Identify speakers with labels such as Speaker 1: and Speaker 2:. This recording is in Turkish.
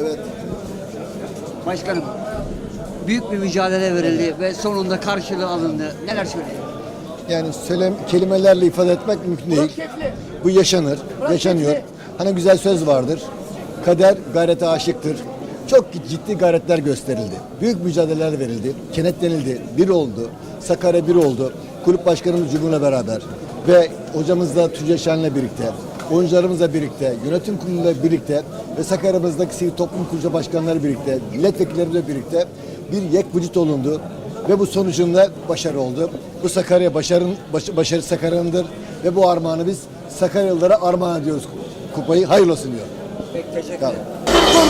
Speaker 1: Evet.
Speaker 2: Başkanım, büyük bir mücadele verildi ve sonunda karşılığı alındı. Neler söyleyeyim?
Speaker 1: Yani söylem kelimelerle ifade etmek mümkün değil. Bu yaşanır, yaşanıyor. Hani güzel söz vardır. Kader gayrete aşıktır. Çok ciddi gayretler gösterildi. Büyük mücadeleler verildi. Kenetlenildi. Bir oldu. Sakarya bir oldu. Kulüp başkanımız Cumhur'la beraber ve hocamızla Tuncay Şen'le birlikte, oyuncularımızla birlikte, yönetim kuruluyla birlikte ve Sakarya'mızdaki sivil toplum kurulu başkanları birlikte, milletvekillerimizle birlikte bir yek vücut olundu ve bu sonucunda başarı oldu. Bu Sakarya başarın, baş- başarı Sakarya'nındır ve bu armağanı biz Sakaryalılara armağan ediyoruz kupayı. Hayırlı olsun diyor.
Speaker 2: Peki teşekkür
Speaker 1: Tamam.
Speaker 2: ederim.